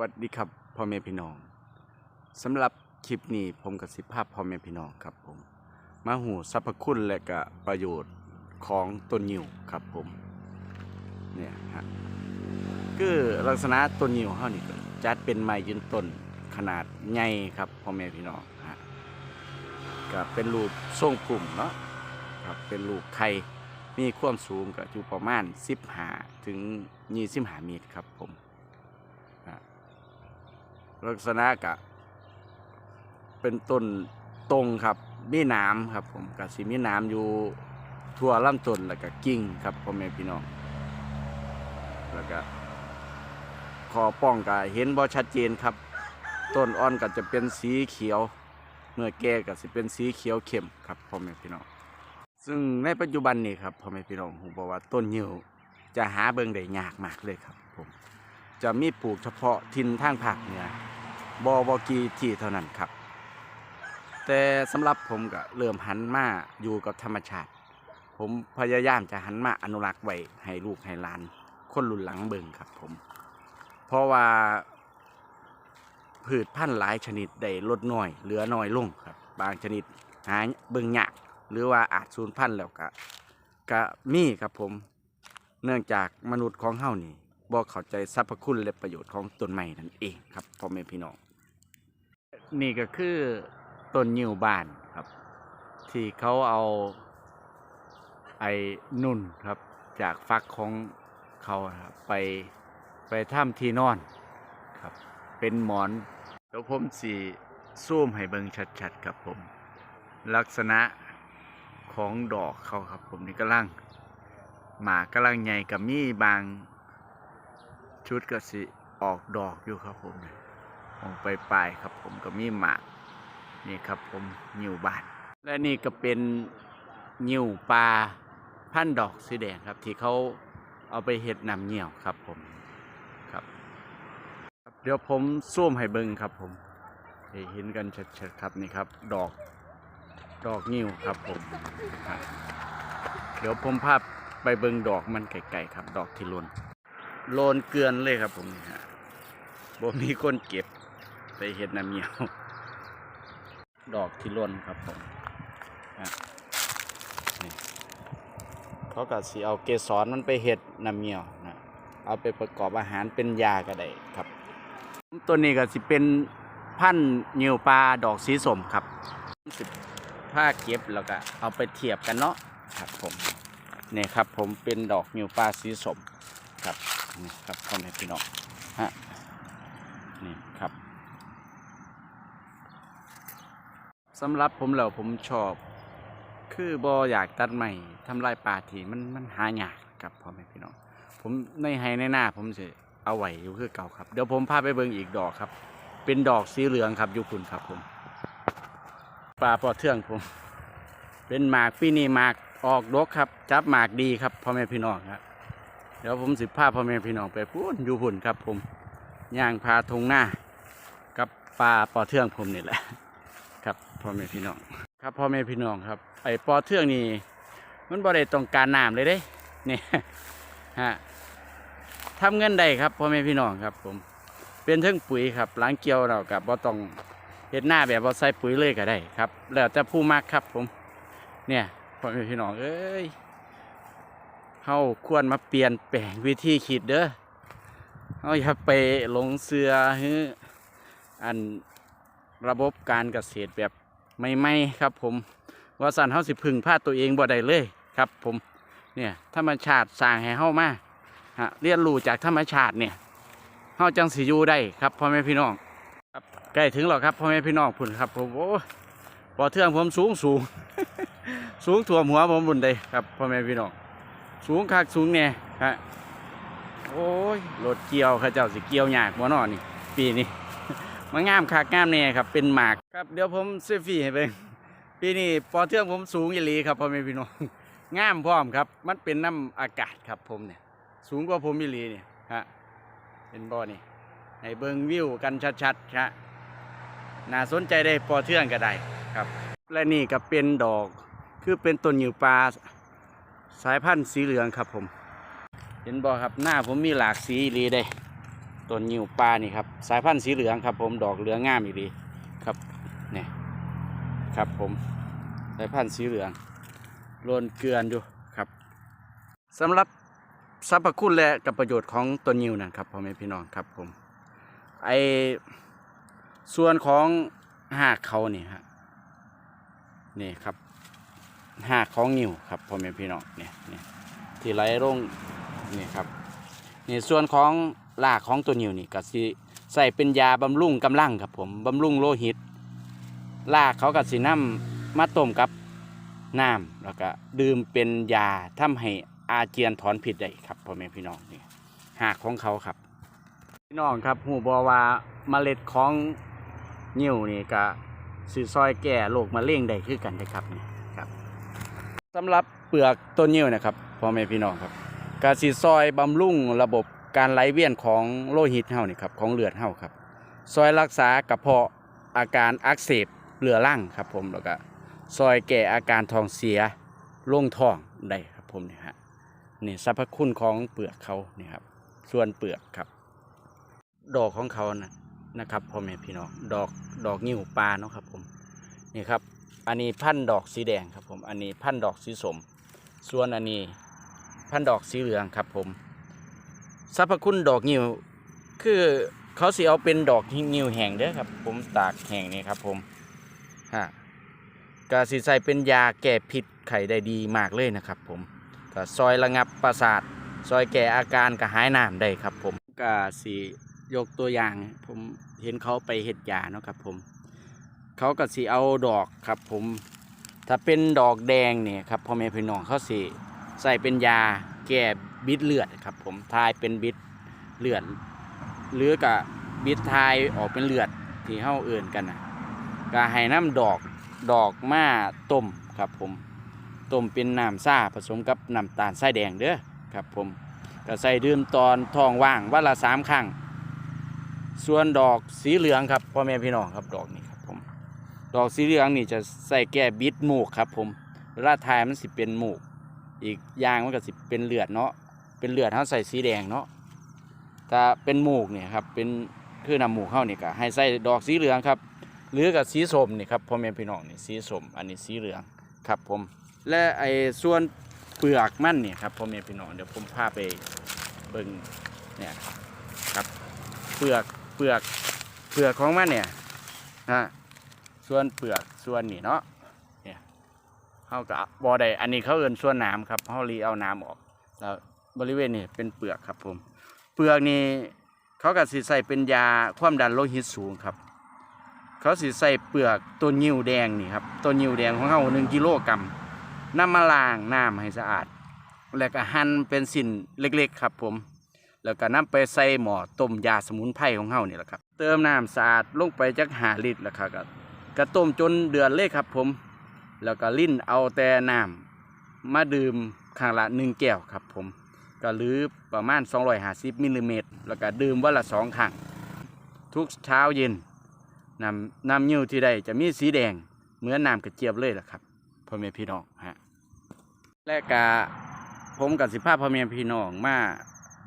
วัสดีครับพ่อแม่พี่น้องสำหรับคลิปนี้ผมกับสิภาพพ่อแม่พี่น้องครับผม มาหูสรรพคุณและก็ประโยชน์ของต้นยิวครับผมเนี่ยฮะคือลักษณะต้นยิวเขานี่จัดเป็นไม้ยืนต้นขนาดใหญ่ครับพ่อแม่พี่น้องฮะก็เป็นรูปทรงกลุ่มเนาะครับเป็นรูปไข่มีความสูงก็อยู่ประมาณ 15 ถึง 25 เมตรครับผม ลักษณะกะ เป็นต้นตรงครับมีน้ำครับผมกับสีมีน้ำอยู่ทั่วลำต้นแล้วก็กิ่งครับพ่อแม่พี่น้องแล้วก็คอป้องก็เห็นบ่ชัดเจนครับ ต้นอ่อนก็จะเป็นสีเขียว เมื่อแก่ก็สิเป็นสีเขียวเข้มครับพ่อแม่พี่น้องซึ่งในปัจจุบันนี้ครับพ่อแม่พี่น้องผมบอกว่าต้นยิวจะหาเบิ่งได้ยากมากเลยครับผมจะมีปลูกเฉพาะทินทางภาคเหนือ บอบกีที่เท่านั้นครับ แต่สำหรับผมก็เริ่มหันมาอยู่กับธรรมชาติ ผมพยายามจะหันมาอนุรักษ์ไว้ให้ลูกให้หลาน คนรุ่นหลังเบิ่งครับผม เพราะว่าพืชพันธุ์หลายชนิดได้ลดน้อย เหลือน้อยลงครับ บางชนิดหาเบิ่งยากหรือว่าอาจสูญพันธุ์แล้วก็ก็มีครับผมเนื่องจากมนุษย์ของเฮานี่บ่เข้าใจสรรพคุณและประโยชน์ของต้นไม้นั่นเองครับพ่อแม่พี่น้อง นี่ก็คือต้นยิวบานครับ ที่เขาเอาไอ้นุ่นครับ จากฟักของเขาครับไปไปทำที่นอนครับ เป็นหมอนเดี๋ยวผมสีซูมให้เบิ่งชัดๆครับผม ลักษณะของดอกเขาครับ ผมนี่กำลังหมากกำลังใหญ่กับมีบางชุดก็สิออกดอกอยู่ครับผมเนี่ย ออกไปปลายครับผมก็มีหมากนี่ครับผมยิวบาน และนี่ก็เป็นยิวปลาพันดอกสีแดงครับ ที่เขาเอาไปเห็ดนำเหี่ยวครับผมครับ เดี๋ยวผมซูมให้เบิ่งครับผมเห็นกันชัดๆครับนี่ครับ ดอกดอกงิ้วครับผม เดี๋ยวผมพาพไปเบิ่งดอกมันไกลๆครับ ดอกที่ลนโลนเกลือนเลยครับผมนี่ฮะบ่มีคนเก็บ เห็ดน้ำเหี่ยว ดอกที่ล้นครับผมเขาก็สิเอาเกสรมันไปเห็ดน้ำเหี่ยวนะเอาไปประกอบอาหารเป็นยาก็ได้ครับ ตัวนี้ก็สิเป็นพันธุ์เหนียวปลาดอกสีสมครับสิผ้าเก็บแล้วก็เอาไปเทียบกันเนาะครับผมนี่ครับผมเป็นดอกเหนียวปลาสีสมครับนี่ครับพ่อแม่พี่น้องฮะนี่ครับ สำหรับผมแล้วผมชอบ คือบออยากตัดใหม่ทำลายป่าทีมันมันหายากครับพ่อแม่พี่น้องผมในไฮในหน้าผมจะเอาไว้อยู่คือเก่าครับ เดี๋ยวผมพาไปเบิ่งอีกดอกครับ เป็นดอกสีเหลืองครับยู่คุณครับผมปลาปอเทืองผม เป็นหมากปีนี้หมากออกดกครับ จับหมากดีครับพ่อแม่พี่น้องครับเดี๋ยวผมสิพาพ่อแม่พี่น้องไปพูนอยู่หุ่นครับผมย่างพาทงหน้ากับปลาปอเทืองผมนี่แหละ พ่อแม่พี่น้องครับพ่อแม่พี่น้องครับไอ้ปอเทืองนี่มันบ่ได้ต้องการน้ำเลยเด้เนี่ยฮะทำเงินได้ครับพ่อแม่พี่น้องครับ ผมเป็นเทิงปุ๋ยครับล้างเกี่ยวเรากับบ่ต้องเฮ็ดหน้าแบบบ่ใส่ปุ๋ยเลยก็ได้ครับ แล้วแต่ผู้มักครับผม เนี่ยพ่อแม่พี่น้องเอ้ยเฮาควรมาเปลี่ยนแปลงวิธีคิดเด้อเฮาอย่าไปหลงเสือฮืออันระบบการเกษตรแบบ ใหม่ๆครับผมว่าสันเฮาสิพึ่งพาตัวเองบ่ได้เลยครับผมเนี่ยธรรมชาติสร้างให้เฮามาฮะเรียนรู้จากธรรมชาติเนี่ยเฮาจังสิอยู่ได้ครับพ่อแม่พี่น้องครับใกล้ถึงแล้วครับพ่อแม่พี่น้องพุ่นครับผมโอ้ปอเทืองผมสูงสูงสูงถ่วหัวผมบุญเลยครับพ่อแม่พี่น้องสูงคักสูงเนี่ยฮะโอ้ยรถเกี่ยวข้าเจ้าสิเกี่ยวยากบ่นอนี่ปีนี้ มางามคักงามเนี่ยครับ เป็นหมากครับเดี๋ยวผมเซฟฟี่ให้เบิ่งปีนี้ปอเทืองผมสูงอีหลีครับพ่อแม่พี่น้องงามพร้อมครับ มันเป็นน้ำอากาศครับผมเนี่ย สูงกว่าผมอีหลีเนี่ยฮะเป็นบ่อนี่ให้เบิ่งวิวกันชัดๆฮะน่าสนใจได้ปอเทืองก็ได้ครับ และนี่ก็เป็นดอกคือเป็นต้นยิวปลาสายพันธุ์สีเหลืองครับผม เห็นบ่ครับหน้าผมมีหลากสีอีหลีได้ ต้นยิวปลานี่ครับสายพันธุ์สีเหลืองครับ ผมดอกเหลืองงามอีดีครับเนี่ยครับผมสายพันธุ์สีเหลืองโลนเกลือนอยู่ครับสำหรับสรรพคุณและกับประโยชน์ของต้นยิวนั่นครับพ่อแม่พี่น้องครับผมไอส่วนของหากเขานี่ฮะนี่ครับหากของยิวครับพ่อแม่พี่น้องเนี่ยเนี่ยที่ไหลลงนี่ครับนี่ส่วนของ รากของตัวนิวนี่ก็สิใส่เป็นยาบำรุงกำลังครับผมบำรุงโลหิตรากเขาก็สินำมาต้มกับน้ำแล้วก็ดื่มเป็นยาทำให้อาเจียนถอนพิษได้ครับพ่อแม่พี่น้องนี่หากของเขาครับ พี่น้องครับหูบอว่าเมล็ดของนิวนี่ก็สิซอยแก่โรคมะเร็งได้คือกันนะครับนี่ครับสำหรับเปลือกต้นนิวนะครับพ่อแม่พี่น้องครับกาสิซอยบำรุงระบบ การไหลเวียนของโลหิตเฮานี่ครับของเลือดเฮาครับซอยรักษากระเพาะอาการอักเสบเรือร่างครับผมแล้วก็ซอยแก้อาการท้องเสียลงท้องได้ครับผมนี่ฮะนี่สรรพคุณของเปลือกเขานี่ครับส่วนเปลือกครับ ดอกของเขานะนะครับพ่อแม่พี่น้องดอกดอกนิ้วปลาเนาะครับผมนี่ครับ อันนี้พันดอกสีแดงครับผม อันนี้พันดอกสีสม ส่วนอันนี้พันดอกสีเหลืองครับผม สรรพคุณดอกงิ้วคือเขาสิเอาเป็นดอกงิ้วแห้งเด้อครับ ผมตากแห้งนี่ครับ ผมฮะก็สิใส่เป็นยาแก้พิษไข้ได้ดีมากเลยนะครับ ผมก็ซอยระงับประสาทซอยแก้อาการกระหายน้ำได้ครับ ผมก็สิยกตัวอย่าง ผมเห็นเขาไปเห็ดยาเนาะครับ ผมเขาก็สิเอาดอกครับ ผมถ้าเป็นดอกแดงเนี่ยครับพ่อแม่พี่น้องเขาสิใส่เป็นยาแก้ บิดเลือดครับ ผมทายเป็นบิดเลือดหรือกับบิดทายออกเป็นเลือดที่เฮาเอื่นกันนะก็ให้น้ำดอกดอกมาต้มครับผมต้มเป็นน้ำซ่าผสมกับน้ำตาลทรายแดงเด้อครับผมก็ใส่ดื่มตอนทองว่างวันละสามครั้งส่วนดอกสีเหลืองครับพ่อแม่พี่น้องครับดอกนี้ครับผมดอกสีเหลืองนี่จะใส่แก้บิดหมูกครับผมเวลาทายมันสิเป็นหมูก อีกอย่างมันก็สิเป็นเลือดเนาะ เป็นเลือดเขาใส่สีแดงเนาะถ้าเป็นหมูกเนี่ยครับเป็นคือน้ำหมูกเข้านี่ก็ให้ใส่ดอกสีเหลืองครับ หรือกับสีส้มนี่ครับพ่อแม่พี่น้องนี่สีส้มอันนี้สีเหลืองครับผม และไอ้ส่วนเปลือกมันเนี่ยครับพ่อแม่พี่น้องเดี๋ยวผมพาไปเบิ่งเนี่ยครับเปลือกเปลือกเปลือกของมันเนี่ยฮะส่วนเปลือกส่วนนี่เนาะเนี่ยเขาก็บอได้อันนี้เขาเอินส่วนน้ำครับเขารีเอาน้ำออกแล้ว บริเวณนี้เป็นเปลือกครับผม เปลือกนี่เขาก็สิใส่เป็นยาความดันโลหิตสูงครับ เขาสิใส่เปลือกตัวนิ้วแดงนี่ครับตัวนิ้วแดงของเขาหนึ่งกิโลกรัมน้ำมาล้างน้ำให้สะอาด แล้วก็หั่นเป็นสิ่นเล็กๆ ครับผม แล้วก็นำไปใส่หม้อต้มยาสมุนไพรของเขานี่แหละครับ เติมน้ำสะอาดลงไปจักหาลิตรแล้วครับก็ก็ต้มจนเดือดเลยครับผม แล้วก็ลิ้นเอาแต่น้ำมาดื่มข้างละหนึ่งแก้วครับผม ก็หรือประมาณ 250มิลลิเมตรแล้วก็ดื่มวันละสองครั้งทุกเช้าเย็นน้ำน้ำยิ้วที่ได้จะมีสีแดงเหมือนน้ำกระเจี๊ยบเลยล่ะครับพ่อแม่พี่น้องฮะและกะผมกับสิภาพพ่อแม่พี่น้องมา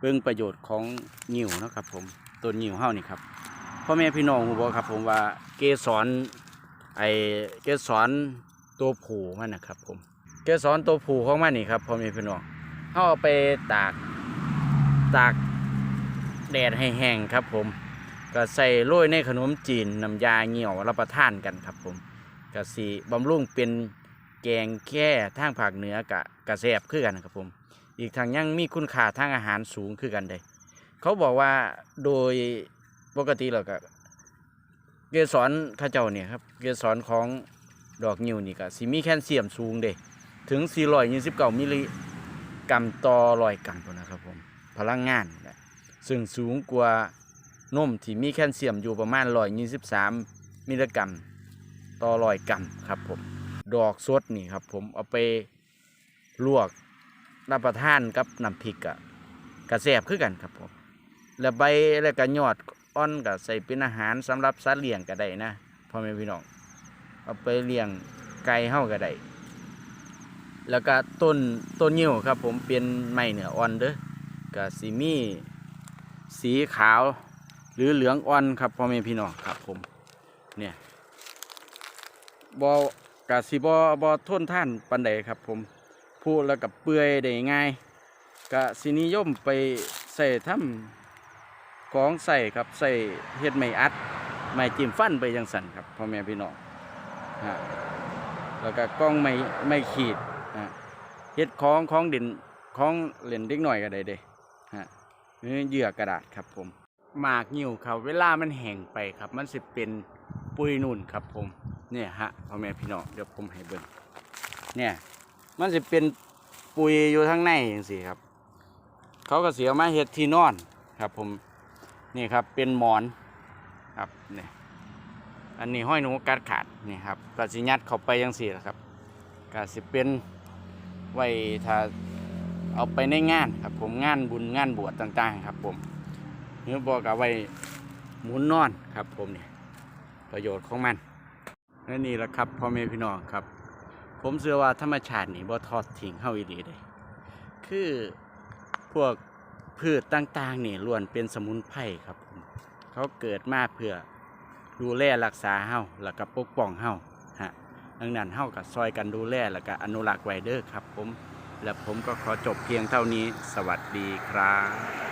เบิ่งประโยชน์ของยิ้วนะครับผมต้นยิ้วเฮานี่ครับพ่อแม่พี่น้องฮู้บ่ครับ ผมว่าเกสรไอเกสรตัวผูมันนะครับผม เกสรตัวผูของมันนี่ครับพ่อแม่พี่น้อง เขาเอาไปตากตากแดดให้แห้งครับผม ก็ใส่โรยในขนมจีนน้ำยาเหี่ยวรับประทานกันครับผมก็สีบำรุงเป็นแกงแค่ทางภาคเหนือกะกะแสบคือกันครับผม อีกทางยังมีคุณค่าทางอาหารสูงคือกันเลยเขาบอกว่าโดยปกติแล้วก็เกสรข้าเจ้าเนี่ยครับเกสรของดอกงิ้วนี่ก็สิมีแคลเซียมสูงเด้ถึง 429 มิลลิ กรัมต่อร้อยกรัมนะครับผมพลังงานนะซึ่งสูงกว่านมที่มีแคลเซียมอยู่ประมาณ123มิลลิกรัมต่อร้อยกรัมครับผมดอกสดนี่ครับผมเอาไปลวกรับประทานกับน้ำพริกอะกระแสบคือกันครับผมแล้วใบแล้วก็ยอดอ่อนก็ใส่เป็นอาหารสำหรับสัตว์เลี้ยงก็ได้นะพ่อแม่พี่น้องเอาไปเลี้ยงไก่เฮาก็ได้ แล้วก็ต้นต้นยิ้วครับ ผมเป็นไม้เหนืออ่อนเด้อก็สิมีสีขาวหรือเหลืองอ่อนครับพ่อแม่พี่น้องครับผมเนี่ยบอกะสิบอบอทนท่านปันใดครับ ผมพูดแล้วกับเปื่อยได้ง่ายกะสินิยมไปใส่ทำของใส่ครับใส่เฮ็ดไม้อัดไม้จิ้มฟันไปยังสันครับพ่อแม่พี่น้องฮะแล้วก็กล้องไม้ไม้ขีด เฮ็ดของของเด่นของเล่นเด็กหน่อยก็ได้เด้ฮะนี่เหยื่อกระดาษครับผมหมากงิ้วครับ เวลามันแห้งไปครับ มันสิเป็นปุยนุ่นครับผมเนี่ยฮะพ่อแม่พี่น้องเดี๋ยวผมให้เบิ่งเนี่ยมันจะเป็นปุยอยู่ข้างในอย่างสิครับ เขาก็เสียมาเห็ดที่นอนครับผมนี่ครับเป็นหมอนครับเนี่ยอันนี้ห้อยหนูกัดขาดนี่ครับก็สิยัดเข้าไปยังสี่ละครับก็สิเป็น ไว้ถ้าเอาไปในงานครับผมงานบุญงานบวชต่างๆ ครับ ผมหรือบอกเอาไว้หมุนนอนครับ ผมเนี่ยประโยชน์ของมันและนี่แหละครับพ่อแม่พี่น้องครับ ผมเชื่อว่าธรรมชาตินี่บ่ทอดทิ้งเฮาอีหลีเด้คือพวกพืชต่างๆนี่ล้วนเป็นสมุนไพรครับผมเขาเกิดมาเพื่อดูแลรักษาเฮาแล้วก็ปกป้องเฮา ดังนั้นเฮากับซอยกันดูแลแล้วก็อนุรักษ์ไว้เด้อครับผม และผมก็ขอจบเพียงเท่านี้ สวัสดีครับ